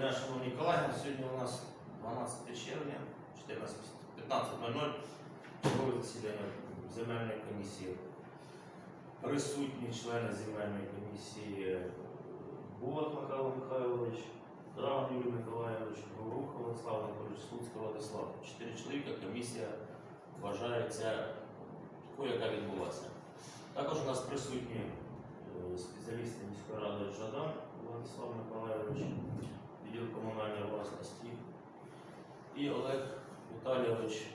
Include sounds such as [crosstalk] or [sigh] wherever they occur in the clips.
дня, шановні колеги. Сьогодні у нас 12 червня, 14, 15.00. Чергове засідання земельної комісії. Присутні члени земельної комісії Булат Михайло Михайлович, Драган Юрій Миколайович, Горух Владислав Анатолійович, Слуцький Владислав. Чотири чоловіка комісія вважається такою, яка відбулася. Також у нас присутні е, спеціалісти міської ради Жадан Владислав Миколайович, відділ комунальної власності, і Олег Віталійович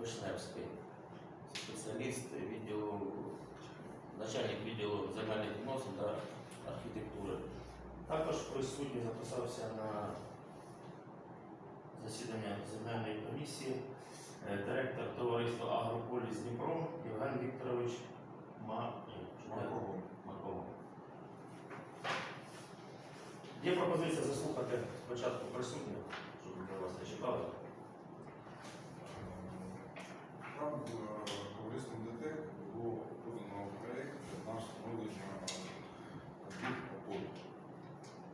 Вишневський, спеціаліст відділу, начальник відділу земельних відносин та архітектури. Також присутній записався на засідання земельної комісії е, директор товариства Агрополіс Дніпро Євген Вікторович Ма... Є пропозиція заслухати спочатку присутніх, щоб ми вас не чекали. Там е, товариством ДТЕК було подано проєкт на встановлення об'єктів опору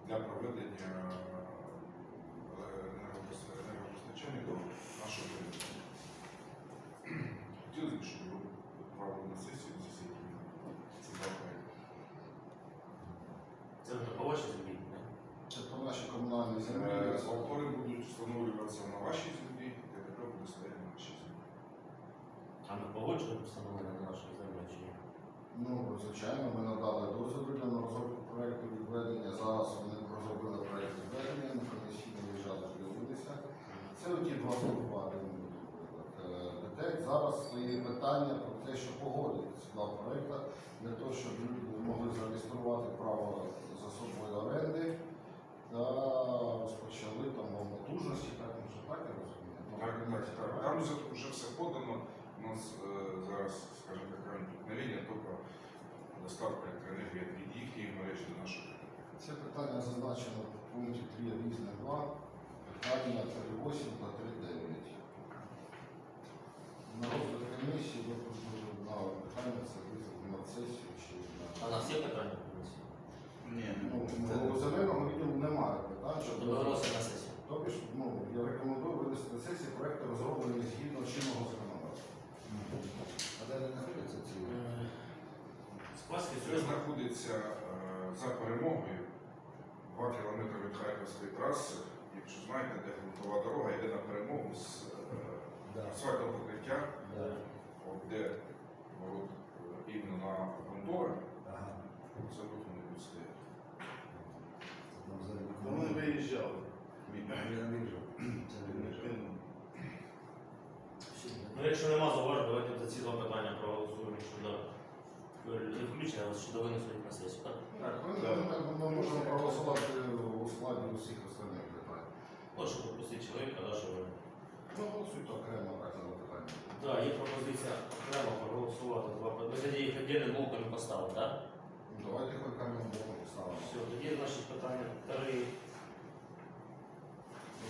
для проведення е, енергопос- енергопостачання до нашого території. Хотілося б, щоб його відправили на сесію зі всіма ці два проєкти. Це вже по вашій землі, не? Це по нашій комунальній землі. Е, Опори будуть встановлюватися на вашій землі, ДТЕК буде стояти на нашій землі. А ми погоджуємо встановлення на нашій землі чи ні? Ну, звичайно, ми надали дозвіл для розробку проєкту відведення. Зараз вони розробили проєкт відведення, на комісії не виїжджали, дивилися. Стовпади, наприклад. Е, ДТЕК зараз стоїть питання про те, що погодити ці два проєкти для того, щоб люди могли зареєструвати право за собою оренди та розпочали там потужності, так може так я розумію. Ну, Так, так, так. Там вже, вже все подано. У нас е, зараз, скажімо так, проникновення, тільки доставка електроенергії від їхньої мережі до нашої. Це питання зазначено в пункті 3 різне 2, питання 3.8 та 3.9. На розгляд комісії допустимо на питання це на сесію чи А на... є питання комісії? Ні, Ну, у земельного відділу немає питань, Щоб виносити на сесію. Тобто, ж, ну, я рекомендую винести на сесію проекти розроблені згідно чинного законодавства. А де не знаходяться ці? Е, Спаски Це знаходиться е, за перемогою 2 кілометри від Харківської траси. Якщо знаєте, де грунтова дорога йде на перемогу з е, асфальтового покриття, от де ворот е, іменно на грунтове, [clears throat] це тут вони будуть стояти. Ну, виїжджали. Ну, якщо нема зауважень, давайте за ці два питання проголосуємо щодо е, але щодо винесення на сесію. Так? Так, ми, можемо проголосувати у складі усіх. Щоб попросити чоловіка, да, щоб ви- Ну, голосуйте окремо так за питання. Да, є пропозиція окремо проголосувати два питання. Ми тоді їх віддільним блоком поставимо, так? Ну, Давайте хоч камінь блоком поставимо. Все, тоді значить питання 3,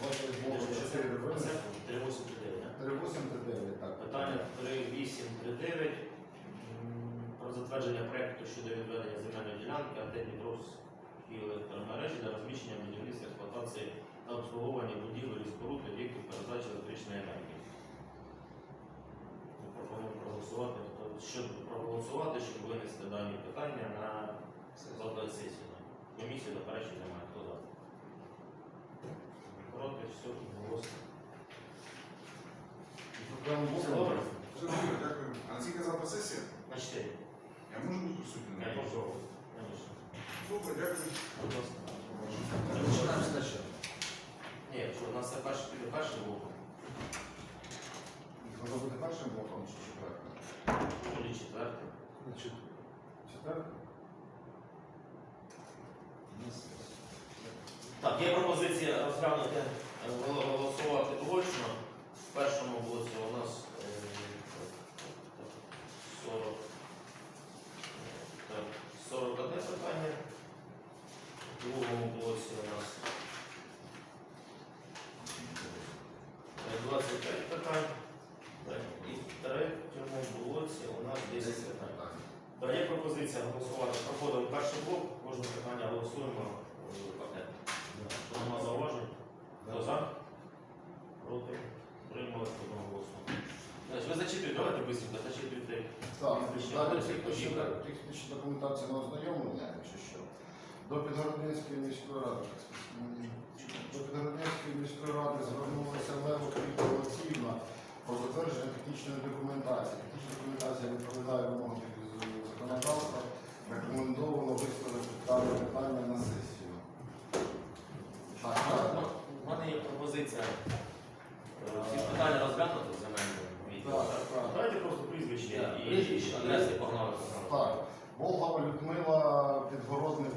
Давайте блоком 4 винесемо. 3, 8, 3, 9, так? 3, 8, 3, 9, так. Питання 3, 8, 3, 9 про затвердження проекту щодо відведення земельної ділянки Антидніпровської електромережі для розміщення будівництва експлуатації та обслуговування будівель і споруд об'єктів передачі електричної енергії. Ми Пропонуємо проголосувати, щоб проголосувати, щоб винести дані питання на розгляд сесії. Комісію заперечень немає. Хто за? Проти, все, голосно. Добре? Дякую. А наскільки завтра сесія? На 4. Я можу бути присутнім? Я. Конечно. Добре, дякую. Будь ласка. Починаємо з. Ні, що у нас це перший піде перший блок, Може бути першим блоком чи четвертим? тоді четвертий. Четвертим? Так, є пропозиція розглянути, е, голосувати очно. В першому блоці у нас е, 40, так, 41 питання. В другому блоці у нас е, 25 питань. Так, І в третьому блоці у нас 10 питань. Так. Да, є пропозиція голосувати. Проходимо перший блок, кожне питання голосуємо е, пакет. Якщо нема зауважень, давайте быстренько зачитуйте. Так, Прізвище, далі адрес, технічна, поїхали. технічна документація на ознайомлення, чи що? До Підгородницької міської ради. До Підгородницької міської ради звернулася Кріпа Олексіївна про затвердження технічної документації. Технічна документація відповідає вимогам законодавства. Рекомендовано виставити дане питання на сесію. Так, так. Ну, У мене є пропозиція. Е, Всі питання розглянути в земельному відділі. Так, так. Давайте просто прізвище Так, і прізвище, адреси погнали. Так, Волгова Людмила Підгородник.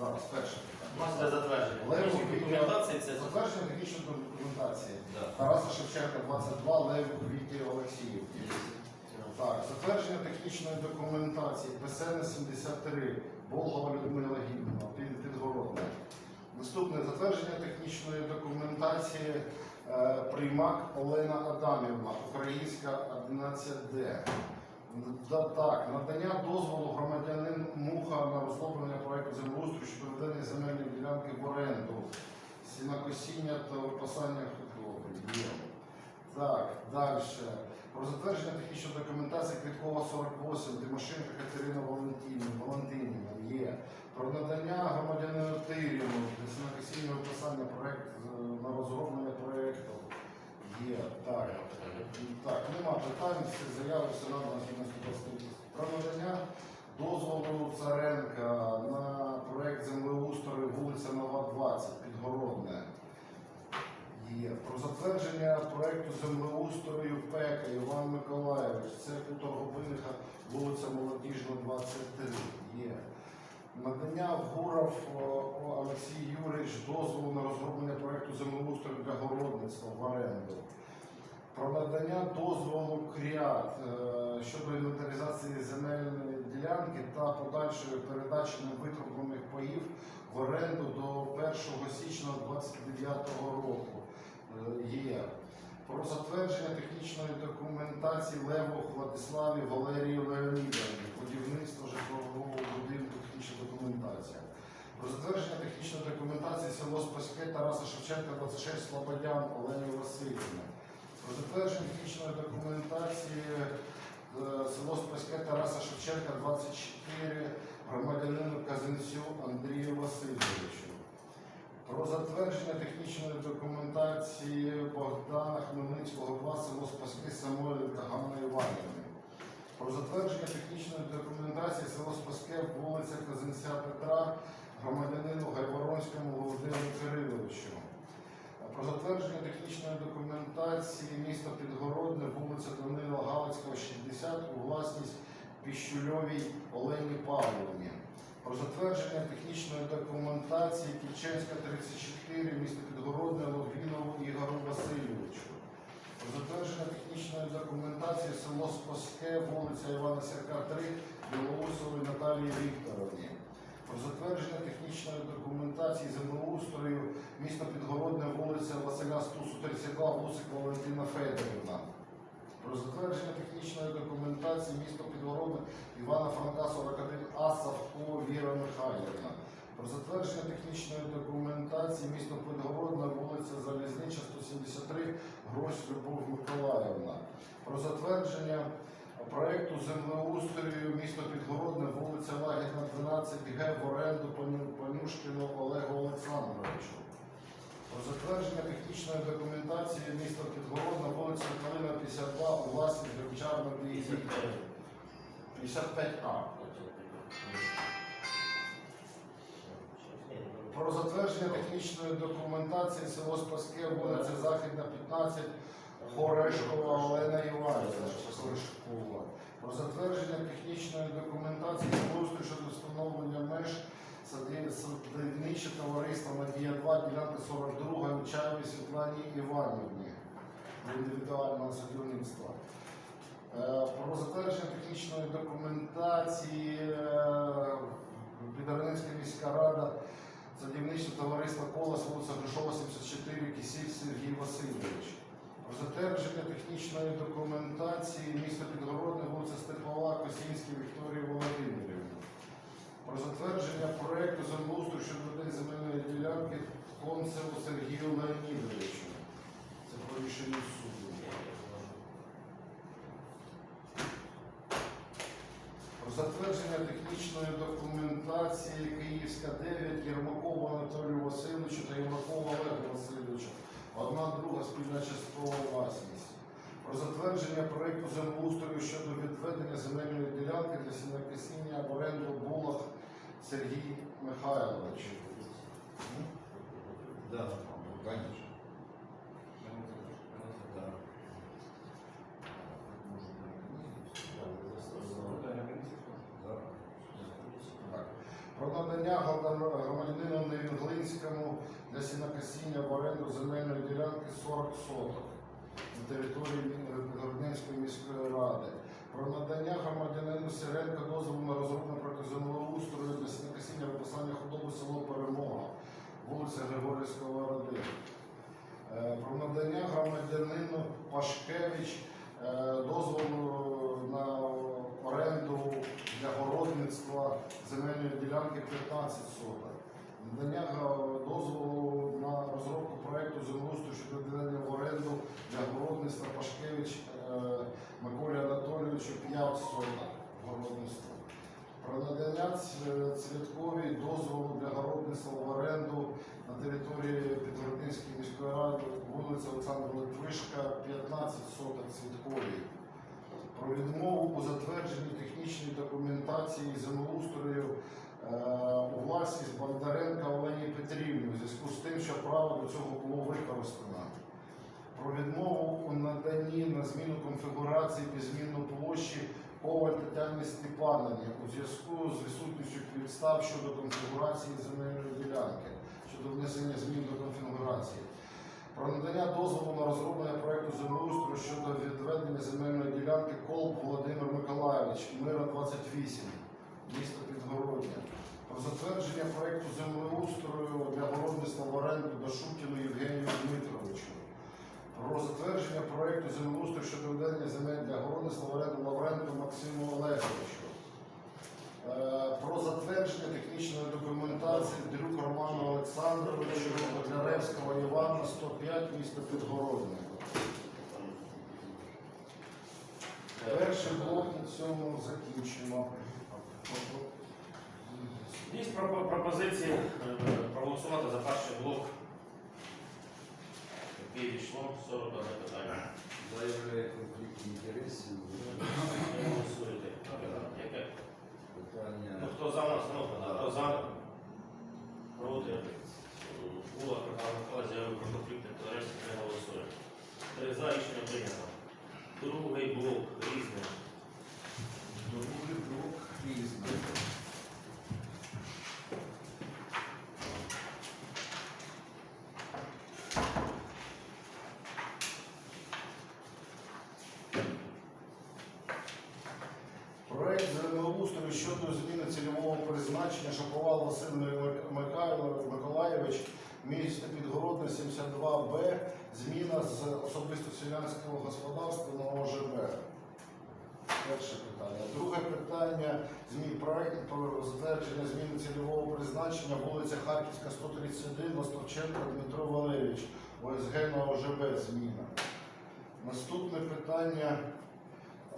Зараз перше питання. У нас для затвердження. Лев Технічної Віктор- документації це Затвердження технічної документації. Да. Тараса Шевченка, 22, Лев Віті Олексіївки. Так, затвердження технічної документації ПСН 73, Волгова Людмила Гідна, під, Підгородна. Наступне затвердження технічної документації е, Приймак Олена Адамівна, Українська 11Д. Да, так, надання дозволу громадянин Муха на розроблення проекту землеустрою щодо введення земельної ділянки в оренду, сінокосіння та випасання худоби. Так, далі. Про затвердження технічної документації Квіткова 48, Тимошенко Катерина Валентинівна, Валентинівна є. Про надання громадянину Тиріну для сінокосіння виписання проект е, на розроблення проекту. Є. Так. Так, нема питань, всі заяви все сьогодні Про надання дозволу Царенка на проект землеустрою вулиця Нова 20, Підгородне. Є. Про затвердження проекту землеустрою ПЕКа Іван Миколаївич, це Торгобиниха, вулиця Молодіжна, 23. Є. Надання Гуров Олексій Юрійович дозволу на розроблення проекту землеустрою для городництва в оренду. Про надання дозволу КРІАТ е, щодо інвентаризації земельної ділянки та подальшої передачі невитрублених паїв в оренду до 1 січня 2029 року. Е, Є. Про затвердження технічної документації Левох Владиславі Валерії Леонідовні, будівництво житлового будинку, технічна документація. Про затвердження технічної документації село Спаське Тараса Шевченка, 26 Слободян Олені Васильівни. Про затвердження технічної документації е, село Спаське Тараса Шевченка, 24 громадянину Казинцю Андрію Васильовичу. Про затвердження технічної документації Богдана Хмельницького 2 село Спаски Самойленка Ганна Іванівни. Про затвердження технічної документації село Спаске, вулиця Казинця Петра, громадянину Гайворонському Володимиру Кириловичу. Про затвердження технічної документації міста Підгородне, вулиця Данила Галицького, 60 у власність Піщульовій Олені Павлівні. Про затвердження технічної документації Кільченська 34, місто Підгородне, Логвінову Ігору Васильовичу. Про затвердження технічної документації село Спаске, вулиця Івана Сірка 3, Білоусової Наталії Вікторовні. Про затвердження технічної документації землеустрою місто Підгородне, вулиця Василя Стусу 32, Вусик Валентина Федорівна. Про затвердження технічної документації місто Підгородне Івана Франка 41 А Савко Віра Михайлівна. Про затвердження технічної документації місто Підгородне, вулиця Залізнича 173 Грось Любов Миколаївна. Про затвердження проекту землеустрою місто Підгородне, вулиця Лагідна 12 Г в оренду Паню- Панюшкіну Олегу Олександровичу. Про затвердження технічної документації міста Підгородна, вулиця Калина 52, у власність Гребчарна 55А. Про затвердження технічної документації село Спаске, вулиця Західна 15, Хорешкова Олена Іванівна. Про затвердження технічної документації землеустрою щодо встановлення меж садівниче товариство Надія 2, ділянка 42, Нечаєвій Світлані Іванівні індивідуального садівництва. Е, Про затвердження технічної документації е, Підарницька міська рада Садівничне товариство Колос, вулиця Гришова, 74, Кисіль Сергій Васильович. Про затвердження технічної документації міста Підгородне, вулиця Степова, Косінській Вікторії Володимирівні. Про затвердження проекту землеустрою щодо земельної ділянки Концеву Сергію Леонідовичу. По рішенню суду. Про затвердження технічної документації Київська 9 Єрмакову Анатолію Васильовичу та Єрмакову Олегу Васильовичу. Одна друга спільна часткова власність. Про затвердження проєкту землеустрою щодо відведення земельної ділянки для сінокосіння в оренду Булах Сергій Михайлович. Да, конечно. Да. Да. Так. Про надання громадян- громадянину Невінглинському для сінокосіння в оренду земельної ділянки 40 соток на території Городненської міської ради. Про надання громадянину Сиренко дозволу на розроблення проекту землеустрою для сінокосіння виписання худоби село Перемога, вулиця Григорівського 1. Е, Про надання громадянину Пашкевич е, дозволу на оренду для городництва земельної ділянки 15 соток. Надання дозволу на розробку проекту землеустрою щодо відведення в оренду для городництва Пашкевич е, Миколі Анатолійовичу 5 соток городництва. Про надання ц- дозволу для городництва в оренду на території Підгороднинської міської ради вулиця Олександра Литвишка 15 соток цвітковій. Про відмову у затвердженні технічної документації землеустрою у власність Бондаренка Олені Петрівні у зв'язку з тим, що право до цього було використано. Про відмову у наданні на зміну конфігурації під зміну площі Коваль Тетяні Степановні у зв'язку з відсутністю підстав щодо конфігурації земельної ділянки, щодо внесення змін до конфігурації. Про надання дозволу на розроблення проекту землеустрою щодо відведення земельної ділянки Колб Володимир Миколаївич, Мира 28, місто Підгородня. Про затвердження проекту землеустрою для городництва в оренду Дашутіну Євгенію Дмитровичу. Про затвердження проекту землеустрою щодо ведення земель для городництва в оренду Лавренку Максиму Олеговичу. Е, Про затвердження технічної документації Дрюк Роману Олександровичу Котляревського Івана 105 місто Підгородне. Перший блок на цьому закінчено. Пропо- пропозиції е, проголосувати за перший блок. Який дійшло 41 питання. Заявляє конфлікт інтересів. Голосуєте. Яке? Ну, хто за нас, ну, хто за? Проти? Була Михайло Михайлович заявив про конфлікт інтересів, не голосує. Три за рішення прийнято. Другий блок різний. Другий блок різний. Проект землеустрою щодо зміни цільового призначення Шаповал Василь Михайло Миколаєвич, місто Підгородне 72Б, зміна з особисто селянського господарства на ОЖБ. Перше питання. Друге питання змін проект про затвердження зміни цільового призначення вулиця Харківська 131, Ластовченко Дмитро Валерійович, ОСГ на ОЖБ зміна. Наступне питання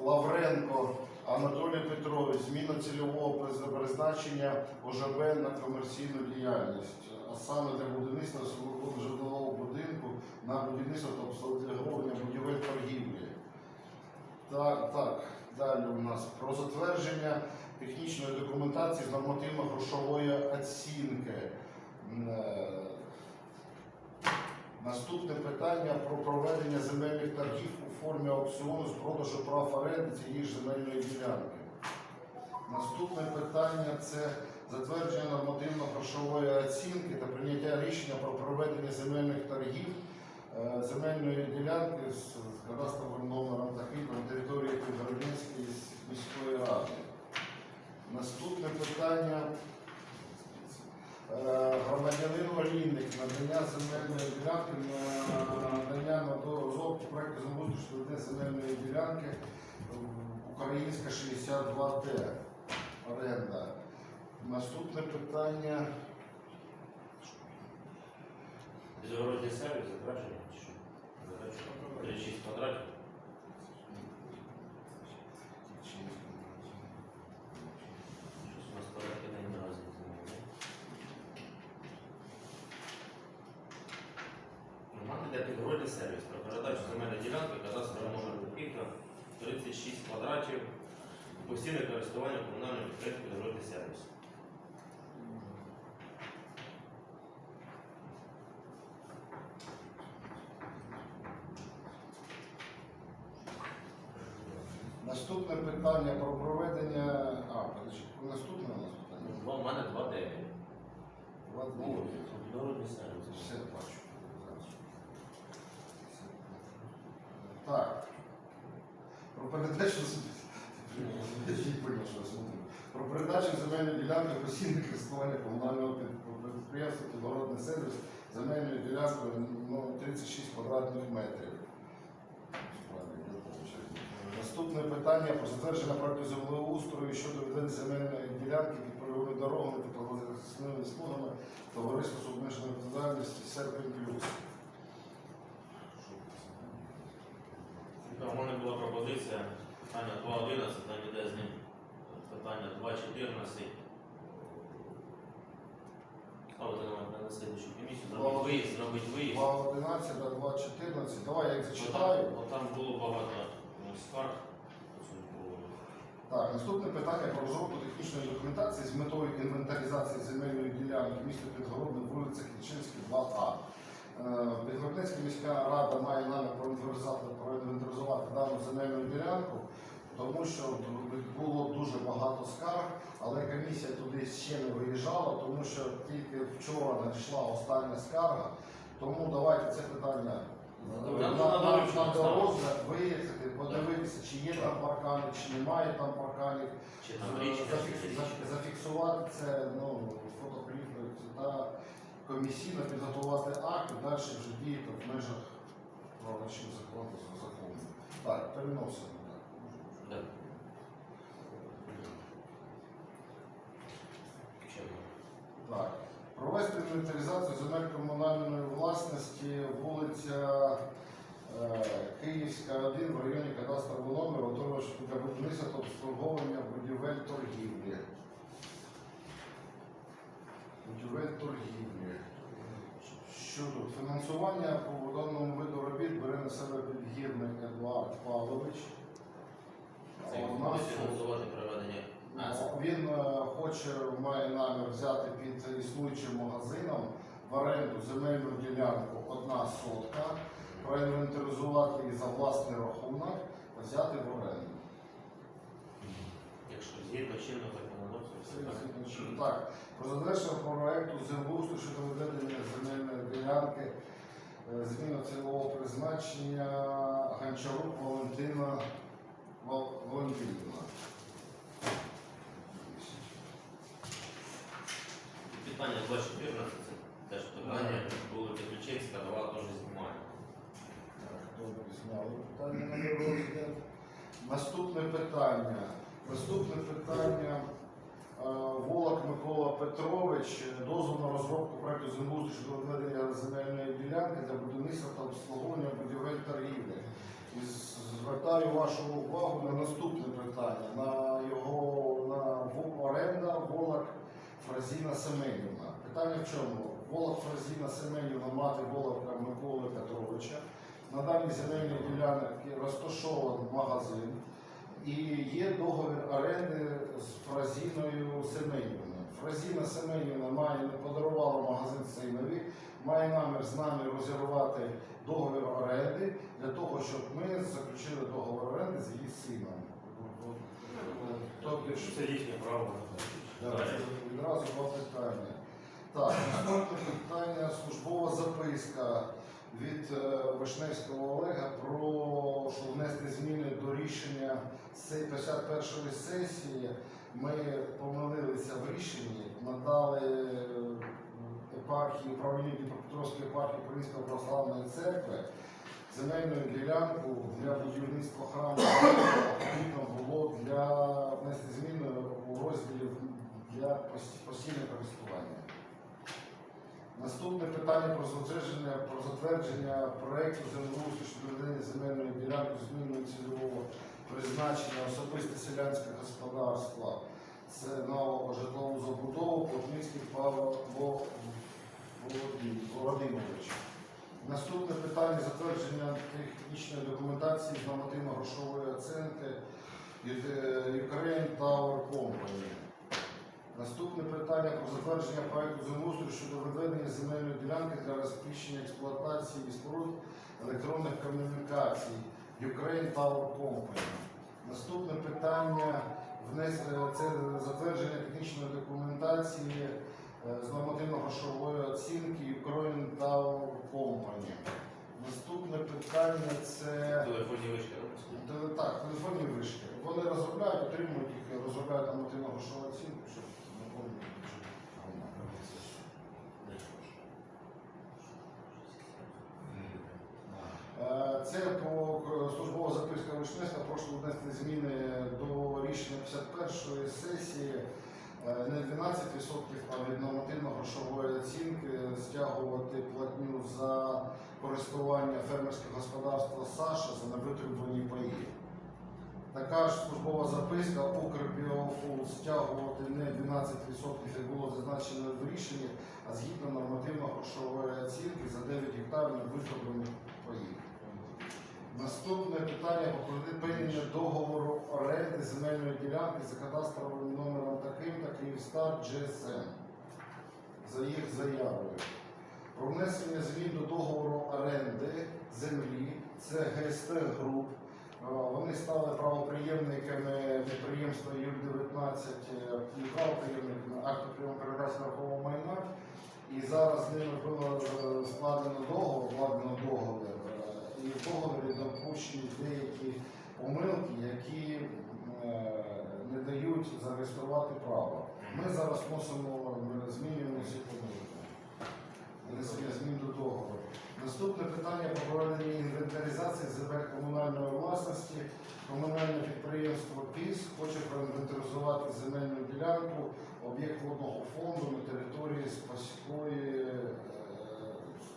Лавренко Анатолій Петрович, зміна цільового призначення ОЖБ на комерційну діяльність, а саме для будівництва житлового будинку на будівництво та обслуговування будівель торгівлі. Так, так, далі у нас про затвердження технічної документації з нормативно-грошової оцінки. Е, Наступне питання про проведення земельних торгів у формі аукціону з продажу прав оренди цієї ж земельної ділянки. Наступне питання це затвердження нормативно-грошової оцінки та прийняття рішення про проведення земельних торгів е, земельної ділянки з кадастровим номером таким на території Підгородненської міської ради. Наступне питання Е, громадянин Олійник, надання земельної ділянки, на надання на розробку проекту землеустрою земельної ділянки е, Українська 62Д. Оренда. Наступне питання. Безгородній сервіс затрачений чи що? Затрачено. 36 квадратів. Щось у нас порядки не наразі немає. Для підгородній сервіс. Про передачу земельної ділянки кадастрового номер Лупівка 36 квадратів. Постійне користування комунального підприємства «Підгородній сервіс. Питання про проведення. А, наступне у нас питання. Два в мене 2 9. Два Ну, дні. підгородний сервіс. Все бачу. Так. Про передачу. Про земельної ділянки постійне користування комунального під- підприємства Підгородний сервіс земельною ділянкою ну, 36 квадратних метрів. Правильно. Наступне питання про затвердження проекту землеустрою щодо відведення земельної ділянки під польовими дорогами та правозахисними смугами товариство з обмеженою відповідальністю Серпень Плюс. У мене була пропозиція питання 2.11, там іде з ним питання 2.14. Ставити на, на комісію, зробити виїзд, зробити виїзд. 2.11 та 2.14. Давай я їх зачитаю. бо там було багато ну, скарг. Так, наступне питання про розробку технічної документації з метою інвентаризації земельної ділянки міста Підгородне, вулиця Кільчинська, 2А. Е, Підгородницька міська рада має намір проінвентаризувати дану земельну ділянку, тому що було дуже багато скарг, але комісія туди ще не виїжджала, тому що тільки вчора надійшла остання скарга. Тому давайте це питання Нам на, треба розгляд виїхати, подивитися, чи є там паркани, чи немає там парканів. Чи там річка, чи Зафікс- річка. Зафіксувати це, ну, фотоплівкою та комісійно підготувати акт і далі вже діяти в межах правочим закону закону. Так, переносимо. Да. Ще одне. Так. Провести інвентаризацію земель комунальної власності вулиця е, Київська, 1 в районі кадастрового номеру, отримуючи для будівництва та обслуговування будівель торгівлі. Будівель торгівлі. Що тут? Фінансування по даному виду робіт бере на себе підгірник Едуард Павлович. Це А у нас фінансувати проведення. А, це він е, хоче, має намір взяти під існуючим магазином в оренду земельну ділянку одна сотка, проінвентаризувати її за власний рахунок взяти в оренду. якщо згідно чинного законодавства, все так. Так, про завершення проекту землеустрою щодо ведення земельної ділянки, е, зміна цільового призначення Гончарук Валентина Вал- Валентинівна. Питання 2.14, це теж питання, вулиця Ключинська, давала теж знімає. Добре, зняли питання на розгляд. Наступне питання. Наступне питання. Е, Волок Микола Петрович, дозвол на розробку проекту землеустрою щодо ведення земельної ділянки для будівництва та обслуговування будівель торгівлі. І звертаю вашу увагу на наступне питання, на його на оренда Волок Фразіна Семенівна. Питання в чому? Волок Фразіна Семенівна, мати Волока Миколи Петровича. На даній земельній ділянці розташований магазин і є договір оренди з Фразіною Семенівною. Фразіна Семенівна має подарувала магазин Сейнові, має намір з нами розірвати договір оренди для того, щоб ми заключили договір оренди з її сином. Тобто, ж- Це їхнє право. Відразу два питання. Так, наступне питання службова записка від е, Вишневського Олега про що внести зміни до рішення 51-ї сесії. Ми помилилися в рішенні, надали е, епархії управління Дніпропетровської епархії Української православної церкви земельну ділянку для будівництва храму потрібно було для внести зміни у розділі для постійного користування. Наступне питання про затвердження, про затвердження проєкту землеустрою щодо ведення земельної ділянки зміною цільового призначення особисте селянське господарство. Це на житлову забудову Плотницький Павло Володимирович. Наступне питання затвердження технічної документації з нормативно-грошової оцінки Ukraine Tower Company. Наступне питання про затвердження проекту землеустрою щодо виведення земельної ділянки для розміщення експлуатації і споруд електронних комунікацій Ukraine Tower Company. Наступне питання е, це затвердження технічної документації е, з нормативно-грошової оцінки Ukraine Tower Company. Наступне питання це Телефонні вишки Так, телефонні вишки. Вони розробляють, отримують їх, розробляють нормативну грошову оцінку, щоб наповнити бюджет. Е, Це по к- службова записка Вишневська. Прошу внести зміни до рішення 51-ї сесії. Е, Не 12%, а від нормативно-грошової оцінки стягувати платню за користування фермерського господарства Саша за невитребувані паї. Така ж службова записка Укрбіофуд стягувати не 12%, як було зазначено в рішенні, а згідно нормативно-грошової оцінки за 9 гектарів невитребуваних паїв. Наступне питання про припинення договору оренди земельної ділянки за кадастровим номером таким та Київстар GSM за їх заявою. Про внесення змін до договору оренди землі це ГСТ Груп. Е, Вони стали правоприємниками підприємства Юр-19 е, і правоприємниками акту прийому передачі нерухомого майна. І зараз з ними було е, складено договор, вкладено договір. Е, І договорі допущені деякі помилки, які е, не дають зареєструвати право. Ми зараз вносимо, е, змінюємо ці помилки. Внесення змін до договору. Наступне питання про проведення інвентаризації земель комунальної власності. Комунальне підприємство ПІС хоче проінвентаризувати земельну ділянку об'єкт водного фонду на території Спаської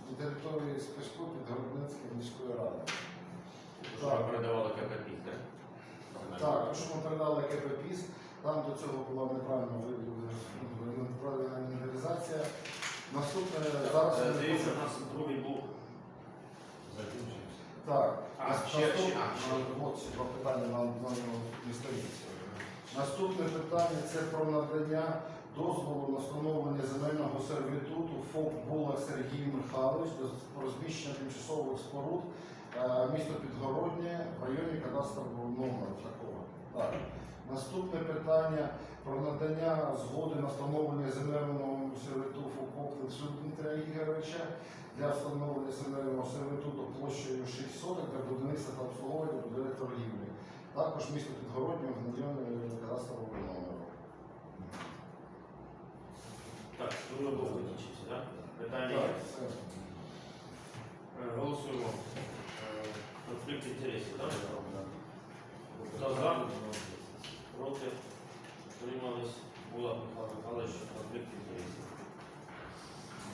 е, на території Спаську Підгородницької міської ради. Що ви передавали КПП, так? Так, то, що ми передали КППІС, там до цього була неправильна ви- неправильна інвентаризація. Наступне зараз Е, ми- Дивіться, у нас другий блок. Закінчився. Так, А, ще- ще- а, ще. ну, От ці два питання нам нам не стоїть. Наступне питання це про надання дозволу на встановлення земельного сервітуту ФОП Булак Сергій Михайлович до розміщення тимчасових споруд е, місто Підгороднє в районі кадастрового номеру такого. Так. Наступне питання про надання згоди на встановлення земельного сервітуту комплексу Дмитра Ігоровича для встановлення земельного сервітуту площею 6 соток для будівництва та обслуговування будівель торгівлі. Також місто Підгороднє в мільйони кадастрового номеру. Так, другий блок закінчився, так? Питання є? Е, Голосуємо. Е, Конфлікт інтересів, так? Хто за? Проти? Утримались? Була Михайло Михайлович, конфлікт інтересів.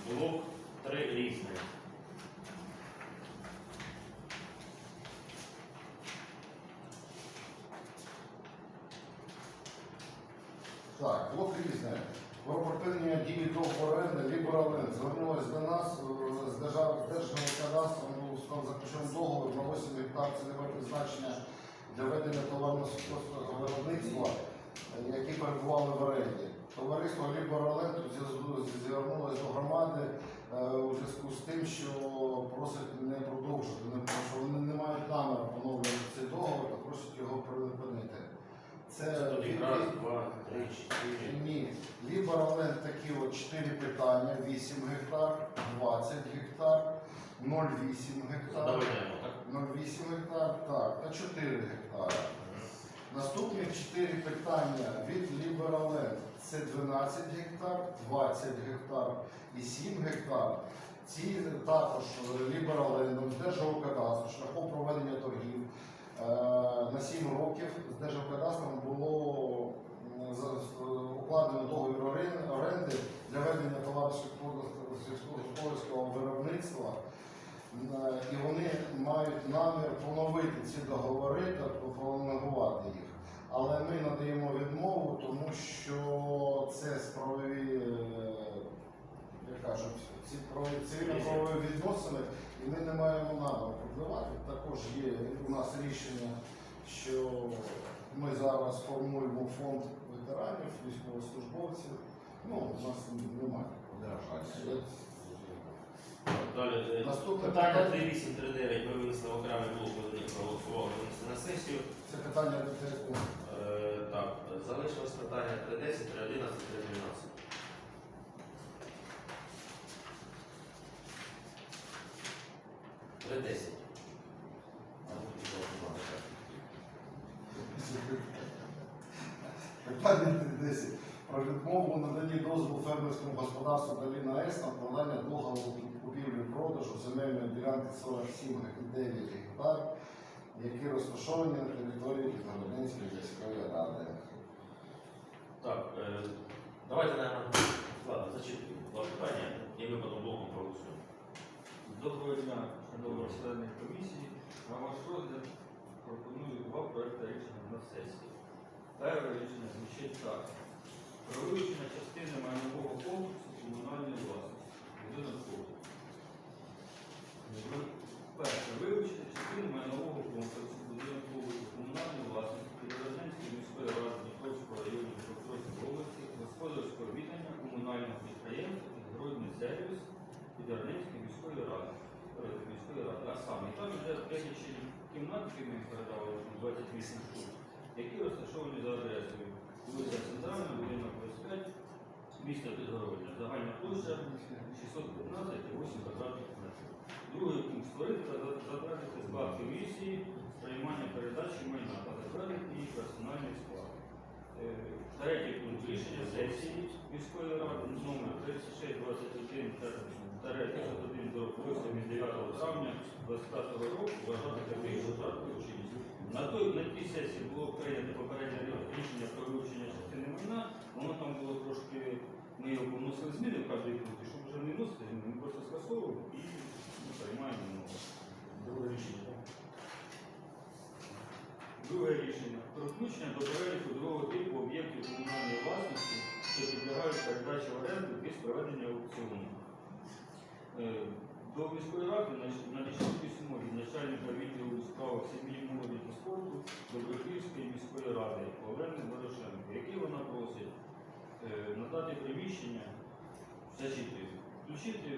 Блок три різне. Так, блок різне. Про припинення дії договору оренди Ліберален звернулась до нас з держав- з державного кадастру, ну, став заключений договор на 8 гектар цільове призначення для ведення товарно-сільськогосподарського виробництва, які перебували в оренді. Товариство тут зв'язку- до громади е, у зв'язку з тим, що просить не продовжити, тому що вони не мають наміру поновлювати цей договор, а просять його припинити. Це тоді раз, два, три, чотири. Ні. Ліберален такі от 4 питання, 8 гектар, 20 гектар, 0,8 гектар, Задовольняємо, так? 0,8 гектар, так, та 4 гектара. Наступні 4 питання від Ліберален це 12 гектар, 20 гектар і 7 гектар. Ці також Лібералендом з Держгеокадастру шляхом проведення торгів на 7 років з Держгеокадастром було укладено договір оренди для ведення товарно-сільськогосподарського виробництва. І вони мають намір поновити ці договори та пролонгувати їх. Але ми надаємо відмову, тому що це справові, е, як кажуть, ці цивільно-правові відносини, і ми не маємо наміру продавати. Також є у нас рішення, що ми зараз формуємо фонд ветеранів, військовослужбовців. Ну, у нас немає. Далі е, Наступне питання питання. 3839 ми винесли в окремий блок, коли не проголосували, винесли на сесію. Це питання до. Е, Так, залишилось питання 310, 311, 312. Три десять. Питання 10. Про відмову у наданні дозволу фермерському господарству Доліна С на вкладання договору купівлі-продажу земельної ділянки 47,9 гектар, які розташовані на території Підгородненської міської ради. Так, е, давайте, наверное, ладно, зачитую два питання, і ми потім проголосуємо. Доброго дня, шановні члени комісії. На ваш розгляд пропоную два проекти рішення на сесії. Перше рішення звучить так. Про вилучення частини майнового комплексу комунальної власності. Побуту. Перше. Вилучити частини майнового комплексу будинок побуту комунальної власності Підгородненської міської ради Дніпровського району Дніпропетровської області господарського віддання комунального підприємства «Підгородний сервіс» Підгородненської міської ради. Е, міської ради. А саме, і там вже 5 кімнат, які ми передали, 28 штук, які розташовані за адресою вулиця Центральна, будинок 25, місто Підгородня. Загальна площа 615,8 квадратних метрів. Другий пункт створити та за- затвердити склад комісії приймання передачі майна та затвердити її персональний склад. Е, Третій пункт рішення сесії міської ради номер 3621 1001 до 8 травня 2025 року вважати такий штатний учинність. На той на тій сесії було прийнято попереднє рішення про вилучення частини майна. Воно там було трошки, ми його вносили зміни в кожній пункті, щоб вже не вносити ми просто скасовуємо і приймаємо нове. Друге рішення? Друге рішення про включення до переліку другого типу об'єктів комунальної власності, що підлягають передачі в оренду без проведення аукціону. Е, До міської ради надійшло письмо від начальника відділу у справах сім'ї молоді та спорту Доброхівської міської ради Олени Дорошенко, який вона просить е, надати приміщення, зачитую, включити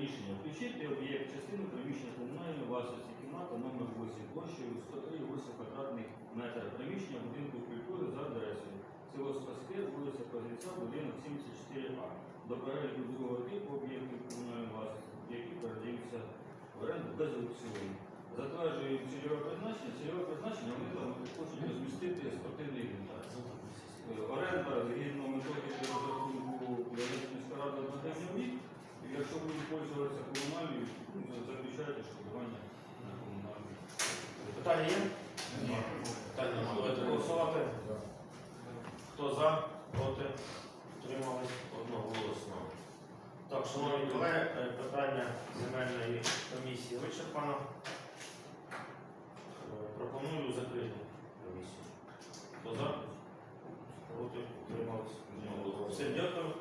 рішення, включити об'єкт частину приміщення комунальної власності кімната номер 8 площею 103,8 квадратних метрів. Приміщення будинку культури за адресою. Село Спаскир, вулиця Козиця, будинок 74А до переліку другого типу об'єктів комунальної власності, які передаються в оренду без аукціону. Затверджує цільове призначення. Цільове призначення вони там хочуть розмістити спортивний інвентар. Е, Оренда згідно методики розрахунку гривень в рік. І Якщо будуть пользуватися комунальною, ну, заключайте шкодування на комунальну. Питання є? Питання немає. Голосувати. Хто за, проти, утримались одноголосно. Так, шановні колеги, е, питання земельної комісії вичерпано. Е, Пропоную закрити комісію. Хто за? Проти, утримались. Всім дякую.